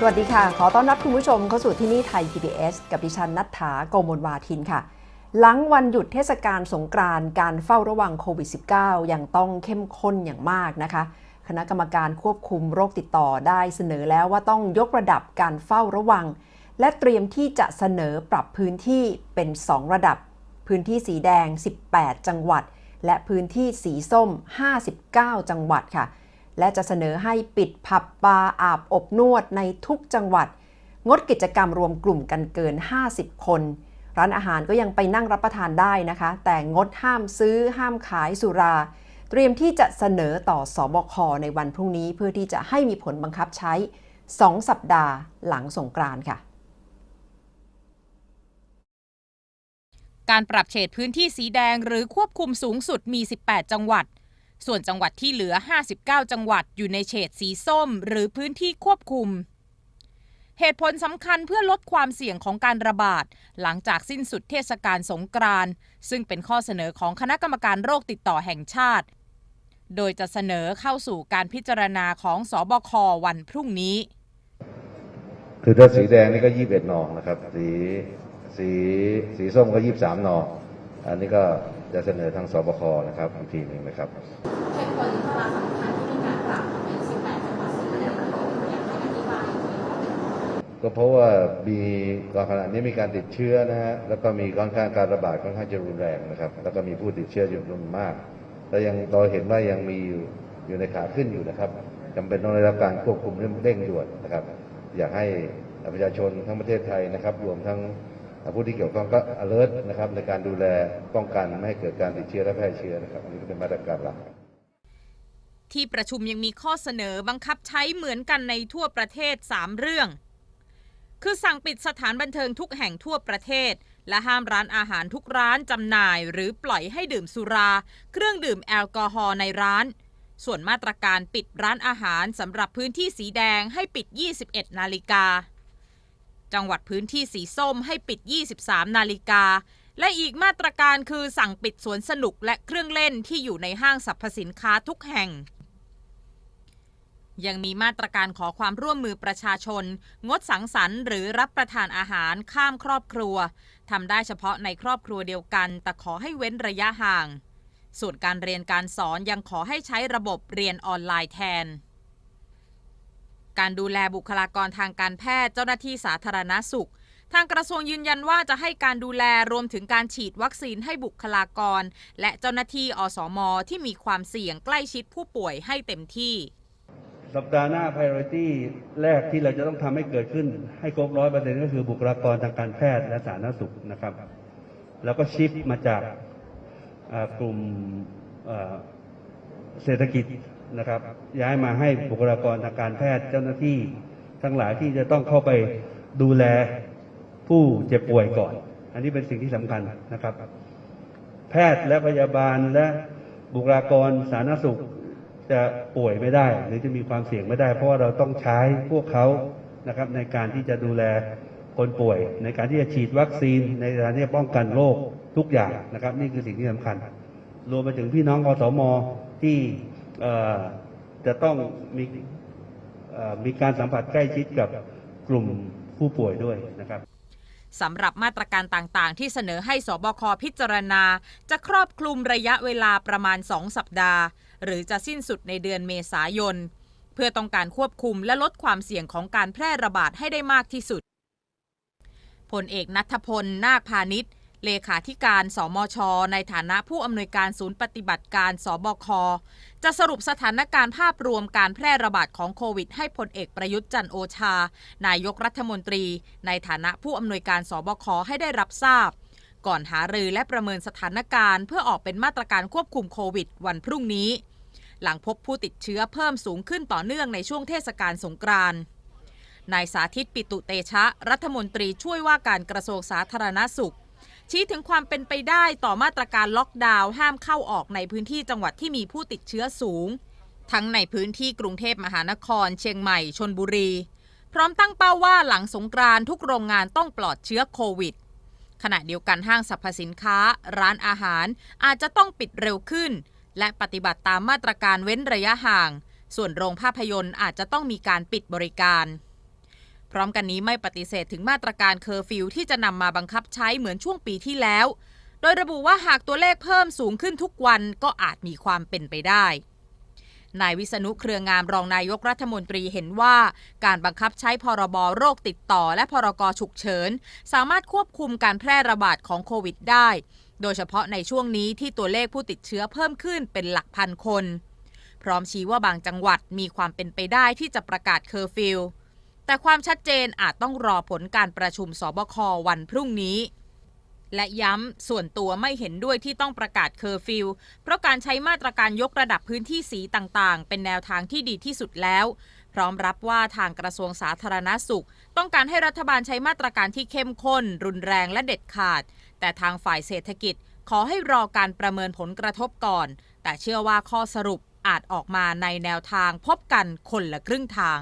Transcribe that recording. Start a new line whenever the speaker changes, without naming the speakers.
สวัสดีค่ะ ขอต้อนรับคุณผู้ชมเข้าสู่ที่นี่ไทย PBS กับดิฉันนัฐถาโกมลวาทินค่ะ หลังวันหยุดเทศกาลสงกรานต์การเฝ้าระวังโควิด -19 ยังต้องเข้มข้นอย่างมากนะคะ คณะกรรมการควบคุมโรคติดต่อได้เสนอแล้วว่าต้องยกระดับการเฝ้าระวัง และเตรียมที่จะเสนอปรับพื้นที่เป็น 2 ระดับ พื้นที่สีแดง 18 จังหวัด และพื้นที่สีส้ม 59 จังหวัดค่ะ และจะเสนอให้ปิดผับบาร์อาบอบนวดในทุกจังหวัด งดกิจกรรมรวมกลุ่มกันเกิน 50 คน ร้านอาหารก็ยังไปนั่งรับประทานได้นะคะ แต่งดห้ามซื้อห้ามขายสุรา เตรียมที่จะเสนอต่อสอบคในวันพรุ่งนี้เพื่อที่จะให้มีผลบังคับใช้ 2 สัปดาห์หลังสงกรานต์ค่ะ
การปรับเฉดพื้นที่สีแดงหรือควบคุมสูงสุดมี 18 จังหวัด ส่วนจังหวัดที่เหลือ 59 จังหวัดอยู่ในเฉดสีส้ม หรือพื้นที่ควบคุม เหตุผลสำคัญเพื่อลดความเสี่ยงของการระบาด หลังจากสิ้นสุดเทศกาลสงกรานต์ซึ่งเป็นข้อเสนอของคณะกรรมการโรคติดต่อแห่งชาติ โดยจะเสนอเข้าสู่การพิจารณาของสอบควันพรุ่งนี้
คือถ้าสีแดงนี่ก็ยี่สิบเอ็ดนอนะครับ สีสีสีส้มก็ยี่สิบสามนองอันนี้ก็ จะเสนอทางสบคนะครับอีกทีหนึ่งนะครับ
เหตุผลสำคัญที่มีการปรับเป็น18จังหวัดสีแดงก็
เพราะว่ามีก่อนขณะนี้มีการติดเชื้อนะฮะแล้วก็มีค่อนข้างการระบาดค่อนข้างจะรุนแรงนะครับ แล้วก็มีผู้ติดเชื้ออยู่จำนวนมากและยังเราเห็นว่ายังมีอยู่อยู่ในขาขึ้นอยู่นะครับจำเป็นต้องได้รับการควบคุมเร่งด่วนนะครับ อยากให้ประชาชนทั้งประเทศไทยนะครับ รวมทั้ง ผู้ที่เกี่ยวข้องก็ alert นะครับในการดูแลป้องกันไม่ให้เกิดการติดเชื้อและแพร่เชื้อนะครับอันนี้ก็เป็นมาตรการหลัก
ที่ประชุมยังมีข้อเสนอบังคับใช้เหมือนกันในทั่วประเทศ 3 เรื่อง คือสั่งปิดสถานบันเทิงทุกแห่งทั่วประเทศ และห้ามร้านอาหารทุกร้านจำหน่าย หรือปล่อยให้ดื่มสุรา เครื่องดื่มแอลกอฮอล์ในร้าน ส่วนมาตรการปิดร้านอาหารสำหรับพื้นที่สีแดงให้ปิด 21 นาฬิกา จังหวัดพื้นที่สีส้มให้ปิด 23 นาฬิกา และอีกมาตรการคือสั่งปิดสวนสนุกและเครื่องเล่นที่อยู่ในห้างสรรพสินค้าทุกแห่ง ยังมีมาตรการขอความร่วมมือประชาชน งดสังสรรค์หรือรับประทานอาหารข้ามครอบครัวทำได้เฉพาะในครอบครัวเดียวกัน แต่ขอให้เว้นระยะห่าง ส่วนการเรียนการสอนยังขอให้ใช้ระบบเรียนออนไลน์แทน การดูแลบุคลากรทางการแพทย์เจ้าหน้าที่สาธารณสุข ทางกระทรวงยืนยันว่าจะให้การดูแลรวมถึงการฉีดวัคซีนให้บุคลากร และเจ้าหน้าที่อสมที่มีความเสี่ยงใกล้ชิดผู้ป่วยให้เต็มที่
สัปดาห์หน้า priority แรกที่เราจะต้องทำให้เกิดขึ้น ให้ครบร้อยเปอร์เซ็นต์ก็คือบุคลากรทางการแพทย์และสาธารณสุขนะครับ แล้วก็ชิฟมาจากกลุ่มเศรษฐกิจ นะครับ ย้ายมาให้บุคลากรทางการแพทย์เจ้าหน้าที่ทั้งหลายที่จะต้องเข้าไปดูแลผู้เจ็บป่วยก่อน อันนี้เป็นสิ่งที่สำคัญนะครับ แพทย์และพยาบาลและบุคลากรสาธารณสุขจะป่วยไม่ได้ หรือจะมีความเสี่ยงไม่ได้ เพราะว่าเราต้องใช้พวกเขานะครับในการที่จะดูแลคนป่วย ในการที่จะฉีดวัคซีนในการที่จะป้องกันโรคทุกอย่างนะครับ นี่คือสิ่งที่สำคัญ รวมไปถึงพี่น้องอสมที่ จะต้องมีมีการสัมผัสใกล้ชิดกับกลุ่มผู้ป่วยด้วยนะครับ
สำหรับมาตรการต่างๆ ที่เสนอให้สบคพิจารณา จะครอบคลุมระยะเวลาประมาณ 2 สัปดาห์ หรือจะสิ้นสุดในเดือนเมษายน เพื่อต้องการควบคุมและลดความเสี่ยงของการแพร่ระบาดให้ได้มากที่สุดพลเอกนัทพล นาคพาณิชย์ เลขาธิการสมช ในฐานะผู้อำนวยการศูนย์ปฏิบัติการสบค จะสรุปสถานการณ์ภาพรวมการแพร่ระบาดของโควิด ให้พลเอกประยุทธ์จันโอชา นายกรัฐมนตรี ในฐานะผู้อำนวยการสบค ให้ได้รับทราบ ก่อนหารือและประเมินสถานการณ์ เพื่อออกเป็นมาตรการควบคุมโควิด วันพรุ่งนี้ หลังพบผู้ติดเชื้อเพิ่มสูงขึ้นต่อเนื่องในช่วงเทศกาลสงกรานต์นายสาธิตปิตุเตชะ รัฐมนตรีช่วยว่าการกระทรวงสาธารณสุข ชี้ถึงความเป็นไปได้ต่อมาตรการล็อกดาวน์ห้ามเข้าออกในพื้นที่จังหวัดที่มีผู้ติดเชื้อสูง ทั้งในพื้นที่กรุงเทพมหานคร เชียงใหม่ชนบุรี พร้อมตั้งเป้าว่าหลังสงกรานทุกโรงงานต้องปลอดเชื้อโควิด ขณะเดียวกันห้างสรรพสินค้า ร้านอาหารอาจจะต้องปิดเร็วขึ้น และปฏิบัติตามมาตรการเว้นระยะห่าง ส่วนโรงภาพยนตร์อาจจะต้องมีการปิดบริการ พร้อมกันนี้ไม่ปฏิเสธถึงมาตรการเคอร์ฟิวที่จะนำมาบังคับใช้เหมือนช่วงปีที่แล้ว โดยระบุว่าหากตัวเลขเพิ่มสูงขึ้นทุกวันก็อาจมีความเป็นไปได้ นายวิษณุเครืองามรองนายกรัฐมนตรีเห็นว่า การบังคับใช้พรบโรคติดต่อและพรกฉุกเฉิน สามารถควบคุมการแพร่ระบาดของโควิดได้ โดยเฉพาะในช่วงนี้ที่ตัวเลขผู้ติดเชื้อเพิ่มขึ้นเป็นหลักพันคน พร้อมชี้ว่าบางจังหวัดมีความเป็นไปได้ที่จะประกาศเคอร์ฟิว แต่ความชัดเจนอาจต้องรอผลการประชุมสบควันพรุ่งนี้ และย้ำส่วนตัวไม่เห็นด้วยที่ต้องประกาศเคอร์ฟิวเพราะการใช้มาตรการยกระดับพื้นที่สีต่างๆ เป็นแนวทางที่ดีที่สุดแล้ว พร้อมรับว่าทางกระทรวงสาธารณสุข ต้องการให้รัฐบาลใช้มาตรการที่เข้มข้น รุนแรงและเด็ดขาด แต่ทางฝ่ายเศรษฐกิจขอให้รอการประเมินผลกระทบก่อน แต่เชื่อว่าข้อสรุปอาจออกมาในแนวทางพบกันคนละครึ่งทาง